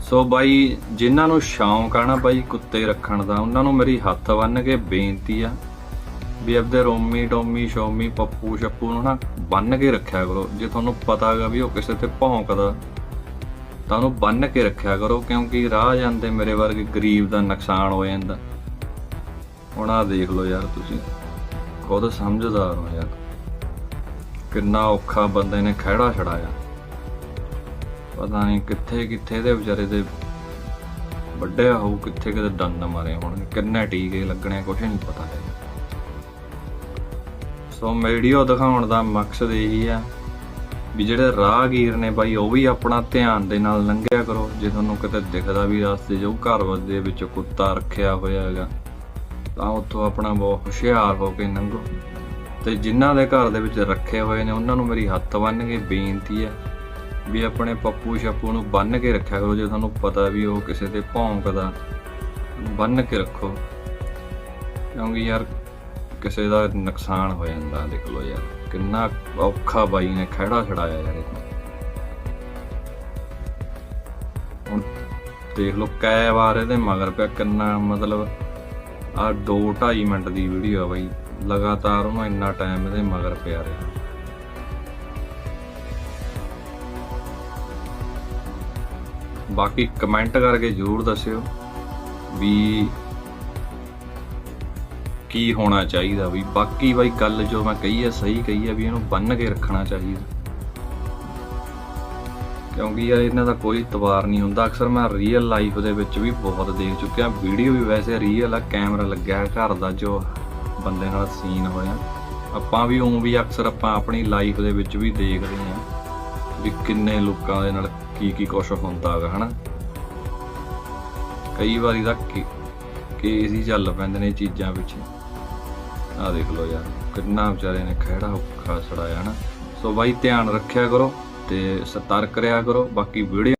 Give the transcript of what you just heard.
ਸੋ ਬਾਈ, ਜਿਨ੍ਹਾਂ ਨੂੰ ਸ਼ੌਂਕ ਆ ਨਾ ਬਾਈ ਕੁੱਤੇ ਰੱਖਣ ਦਾ, ਉਹਨਾਂ ਨੂੰ ਮੇਰੀ ਹੱਥ ਬੰਨ ਕੇ ਬੇਨਤੀ ਆ ਵੀ ਆਪਦੇ ਰੋਮੀ ਟੋਮੀ ਸ਼ੋਮੀ, ਪੱਪੂ, ਸ਼ੱਪੂ ਨੂੰ ਨਾ ਬੰਨ ਕੇ ਰੱਖਿਆ ਕਰੋ। ਜੇ ਤੁਹਾਨੂੰ ਪਤਾ ਹੈਗਾ ਵੀ ਉਹ ਕਿਸੇ ਤੇ ਭੌਂਕਦਾ, ਤਾਂ ਉਹਨੂੰ ਬੰਨ ਕੇ ਰੱਖਿਆ ਕਰੋ, ਕਿਉਂਕਿ ਰਾਹ ਜਾਂਦੇ ਮੇਰੇ ਵਰਗੇ ਗਰੀਬ ਦਾ ਨੁਕਸਾਨ ਹੋ ਜਾਂਦਾ। ਹੁਣ ਆਹ ਦੇਖ ਲਓ ਯਾਰ ਤੁਸੀਂ, ਖੁਦ ਸਮਝਦਾਰ ਹੋ ਯਾਰ। ਕਿੰਨਾ ਔਖਾ ਬੰਦੇ ਨੇ ਖਹਿੜਾ ਛੜਾਇਆ ਪਤਾ ਨਹੀਂ ਕਿੱਥੇ ਕਿੱਥੇ ਦੇ ਵਿਚਾਰੇ ਦੇ ਵੱਡੇ ਹੋਊ ਕਿੱਥੇ ਕਿਤੇ ਦੰਦ ਮਾਰੇ ਹੋਣਗੇ, ਕਿੰਨੇ ਟੀਕੇ ਲੱਗਣੇ ਕੁਛ ਨਹੀਂ ਪਤਾ। ਹੈ ਸੋ ਵੀਡੀਓ ਦਿਖਾਉਣ ਦਾ ਮਕਸਦ ਇਹੀ ਆ ਵੀ ਜਿਹੜੇ ਰਾਹਗੀਰ ਨੇ ਬਾਈ, ਉਹ ਵੀ ਆਪਣਾ ਧਿਆਨ ਦੇ ਨਾਲ ਲੰਘਿਆ ਕਰੋ। ਜੇ ਤੁਹਾਨੂੰ ਕਿਤੇ ਦਿਖਦਾ ਵੀ ਰਸਤੇ 'ਚ ਉਹ ਘਰ ਦੇ ਵਿੱਚ ਕੁੱਤਾ ਰੱਖਿਆ ਹੋਇਆ ਹੈਗਾ, ਤਾਂ ਉੱਥੋਂ ਆਪਣਾ ਬਹੁਤ ਹੁਸ਼ਿਆਰ ਹੋ ਕੇ ਲੰਘੋ। ਤੇ ਜਿਨ੍ਹਾਂ ਦੇ ਘਰ ਦੇ ਵਿੱਚ ਰੱਖੇ ਹੋਏ ਨੇ, ਉਹਨਾਂ ਨੂੰ ਮੇਰੀ ਹੱਥ ਬੰਨ ਕੇ ਬੇਨਤੀ ਹੈ ਵੀ ਆਪਣੇ ਪੱਪੂ ਛੱਪੂ ਨੂੰ ਬੰਨ ਕੇ ਰੱਖਿਆ ਕਰੋ, ਜੇ ਤੁਹਾਨੂੰ ਪਤਾ ਵੀ ਉਹ ਕਿਸੇ ਤੇ ਭੌਂਕਦਾ ਉਹਨੂੰ ਬੰਨ ਕੇ ਰੱਖੋ। ਕਿਉਂਕਿ ਯਾਰ, ਕਿਸੇ ਦਾ ਨੁਕਸਾਨ ਹੋ ਜਾਂਦਾ, ਦੇਖ ਲਓ ਯਾਰ, ਕਿੰਨਾ ਔਖਾ ਬਾਈ ਨੇ ਖੜਾ ਛੜਾਇਆ ਯਾਰ ਇਹ ਹੁਣ ਦੇਖ ਲਓ ਕੈ ਵਾਰ ਇਹਦੇ ਮਗਰ ਪਿਆ, ਕਿੰਨਾ ਮਤਲਬ ਆ 2 2.5 ਮਿੰਟ ਦੀ ਵੀਡੀਓ ਆ ਬਾਈ, ਲਗਾਤਾਰ ਉਹਨੂੰ ਇੰਨਾ ਟਾਈਮ ਇਹਦੇ ਮਗਰ ਪਿਆ ਰਿਹਾ। ਬਾਕੀ ਕਮੈਂਟ ਕਰਕੇ ਜਰੂਰ ਦੱਸਿਓ ਵੀ ਕੀ ਹੋਣਾ ਚਾਹੀਦਾ ਵੀ ਬਾਕੀ ਬਾਈ ਗੱਲ ਜੋ ਮੈਂ ਕਹੀ ਹੈ ਸਹੀ ਕਹੀ ਹੈ ਵੀ ਇਹਨੂੰ ਬੰਨ ਕੇ ਰੱਖਣਾ ਚਾਹੀਦਾ। ਕਿਉਂਕਿ ਯਾਰ ਇਹਨਾਂ ਦਾ ਕੋਈ ਤਵਾਰ ਨਹੀਂ ਹੁੰਦਾ। ਅਕਸਰ ਮੈਂ ਰੀਅਲ ਲਾਈਫ ਦੇ ਵਿੱਚ ਵੀ ਬਹੁਤ ਦੇਖ ਚੁੱਕਿਆ। ਵੀਡੀਓ ਵੀ ਵੈਸੇ ਰੀਅਲ ਆ ਕੈਮਰਾ ਲੱਗਿਆ ਘਰ ਦਾ ਜੋ ਬੰਦੇ ਨਾਲ ਸੀਨ ਹੋਇਆ। ਆਪਾਂ ਵੀ ਉਂ ਵੀ ਅਕਸਰ ਆਪਾਂ ਆਪਣੀ ਲਾਈਫ ਦੇ ਵਿੱਚ ਵੀ ਦੇਖਦੇ ਹਾਂ ਵੀ ਕਿੰਨੇ ਲੋਕਾਂ ਦੇ ਨਾਲ ਕੀ ਕੀ ਕੁਛ ਹੁੰਦਾ ਹੈਗਾ ਹਨਾ? ਕਈ ਵਾਰੀ ਤਾਂ ਕੇ- ਕੇਸ ਹੀ ਚੱਲ ਪੈਂਦੇ ਨੇ ਚੀਜ਼ਾਂ ਪਿੱਛੇ ਆ ਦੇਖ ਲਓ ਯਾਰ, ਕਿੰਨਾ ਵਿਚਾਰੇ ਨੇ ਖਹਿੜਾ ਔਖਾ ਛੜਾਇਆ ਨਾ ਸੋ ਬਾਈ ਧਿਆਨ ਰੱਖਿਆ ਕਰੋ ਤੇ ਸਤਰਕ ਰਿਹਾ ਕਰੋ, ਬਾਕੀ ਵੀਡੀਓ